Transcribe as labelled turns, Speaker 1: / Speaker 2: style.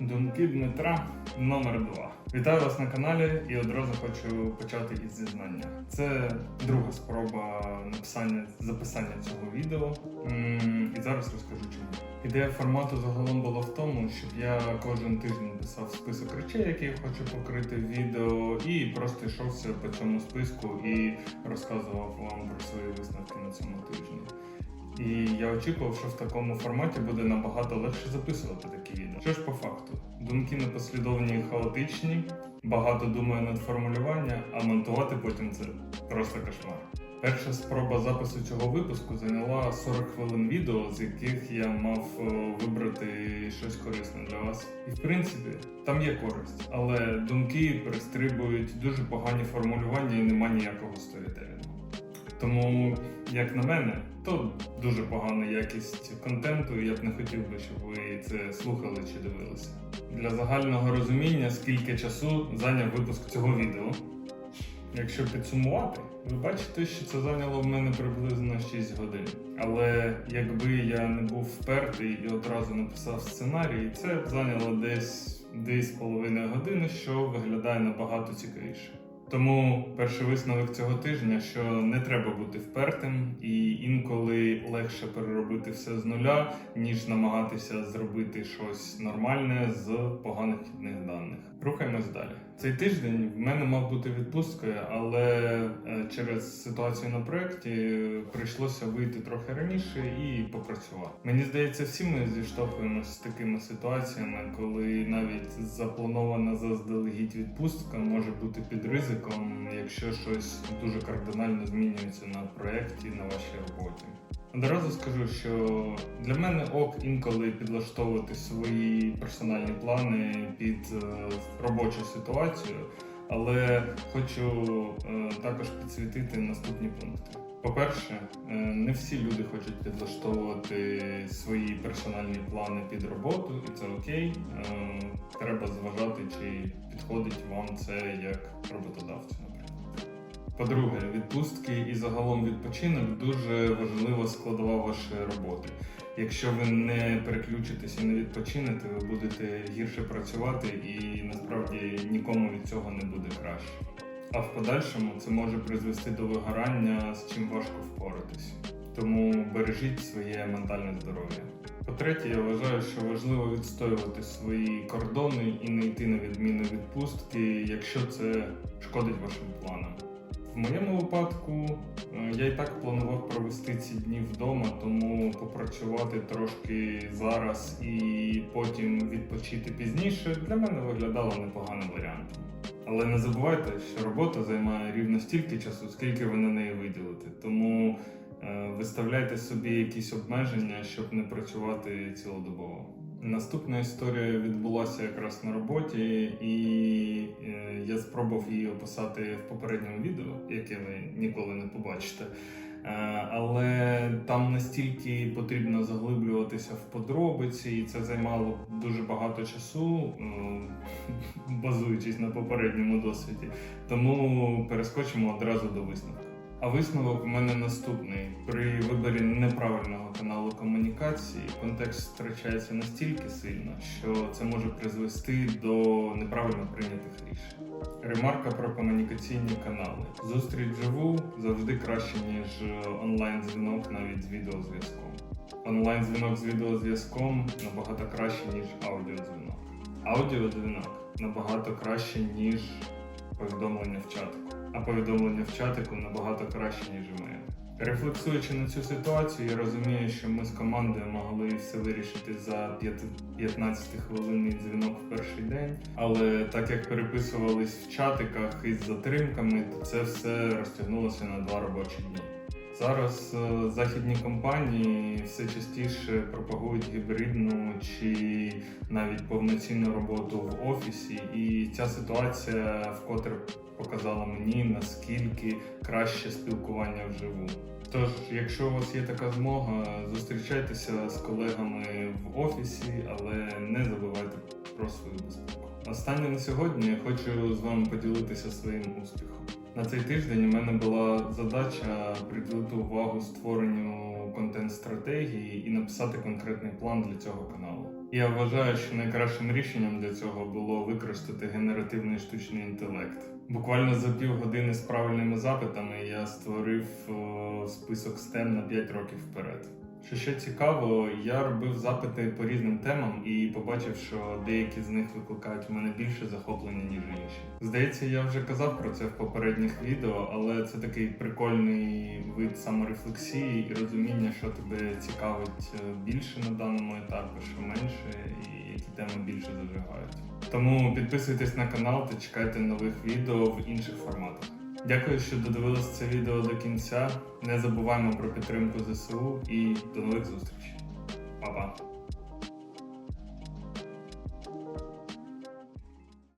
Speaker 1: Думки Дмитра номер 2 Вітаю вас на каналі і одразу хочу почати із зізнання. Це друга спроба написання записання цього відео. І зараз розкажу чому. Ідея формату загалом була в тому, щоб я кожен тиждень писав список речей, які я хочу покрити в відео, і просто йшовся по цьому списку і розказував вам про свої висновки на цьому тижні. І я очікував, що в такому форматі буде набагато легше записувати такі. Що ж по факту, думки непослідовні і хаотичні, багато думаю над формулювання, а монтувати потім це просто кошмар. Перша спроба запису цього випуску зайняла 40 хвилин відео, з яких я мав е, вибрати щось корисне для вас. І в принципі, там є користь, але думки перестрибують дуже погані формулювання і нема ніякого сторітелінгу. Тому, як на мене, то дуже погана якість контенту, і я б не хотів би, щоб ви це слухали чи дивилися. Для загального розуміння, скільки часу зайняв випуск цього відео. Якщо підсумувати, ви бачите, що це зайняло в мене приблизно 6 годин. Але якби я не був впертий і одразу написав сценарій, це зайняло десь 2,5 години, що виглядає набагато цікавіше. Тому перший висновок цього тижня, що не треба бути впертим, і інколи легше переробити все з нуля, ніж намагатися зробити щось нормальне з поганих вхідних даних. Рухаємось далі. Цей тиждень в мене мав бути відпусткою, але е, через ситуацію на проєкті прийшлося вийти трохи раніше і попрацювати. Мені здається, всі ми зіштовхуємося з такими ситуаціями, коли навіть запланована заздалегідь відпустка може бути під ризиком, якщо щось дуже кардинально змінюється на проєкті на вашій роботі. Одразу скажу, що для мене ок інколи підлаштовувати свої персональні плани під е, робочу ситуацію, але хочу е, також підсвітити наступні пункти. По-перше, е, не всі люди хочуть підлаштовувати свої персональні плани під роботу, і це окей. Зважати, чи підходить вам це як роботодавцю, наприклад. По-друге, відпустки і загалом відпочинок дуже важлива складова вашої роботи. Якщо ви не переключитесь і не відпочинете, ви будете гірше працювати і насправді нікому від цього не буде краще. А в подальшому це може призвести до вигорання, з чим важко впоратись. Тому бережіть своє ментальне здоров'я. По-третє, я вважаю, що важливо відстоювати свої кордони і не йти на відміну відпустки, якщо це шкодить вашим планам. В моєму випадку е, я і так планував провести ці дні вдома, тому попрацювати трошки зараз і потім відпочити пізніше для мене виглядало непоганим варіантом. Але не забувайте, що робота займає рівно стільки часу, скільки ви на неї виділите. Тому виставляйте собі якісь обмеження, щоб не працювати цілодобово. Наступна історія відбулася якраз на роботі, і е, я спробував її описати в попередньому відео, яке ви ніколи не побачите. Е, але там настільки потрібно заглиблюватися в подробиці, і це займало дуже багато часу, е, базуючись на попередньому досвіді. Тому перескочимо одразу до висновку. А висновок у мене наступний: при виборі неправильного каналу комунікації контекст втрачається настільки сильно, що це може призвести до неправильно прийнятих рішень. Ремарка про комунікаційні канали. Зустріч вживу завжди краще, ніж онлайн-дзвінок навіть з відеозв'язком. Онлайн-дзвінок з відеозв'язком набагато краще, ніж аудіодзвінок. Аудіодзвінок набагато краще, ніж повідомлення в чатику. А повідомлення в чатику набагато краще, ніж email. Рефлексуючи на цю ситуацію, я розумію, що ми з командою могли все вирішити за 15-хвилинний дзвінок в перший день. Але так як переписувались в чатиках із затримками, то це все розтягнулося на два робочі дні. Зараз е, західні компанії все частіше пропагують гібридну чи навіть повноцінну роботу в офісі, і ця ситуація вкотре показала мені наскільки краще спілкування вживу. Тож, якщо у вас є така змога, зустрічайтеся з колегами в офісі, але не забувайте про свою безпеку. Останнє на сьогодні хочу з вами поділитися своїм успіхом. На цей тиждень у мене була задача приділити увагу створенню контент-стратегії і написати конкретний план для цього каналу. Я вважаю, що найкращим рішенням для цього було використати генеративний штучний інтелект. Буквально за півгодини з правильними запитами я створив список STEM на 5 років вперед. Що ще цікаво, я робив запити по різним темам і побачив, що деякі з них викликають в мене більше захоплення, ніж інші. Здається, я вже казав про це в попередніх відео, але це такий прикольний вид саморефлексії і розуміння, що тебе цікавить е, більше на даному етапі, що менше, і які теми більше зажигають. Тому підписуйтесь на канал та чекайте нових відео в інших форматах. Дякую, що додивились це відео до кінця. Не забуваємо про підтримку ЗСУ і до нових зустрічей. Па-па!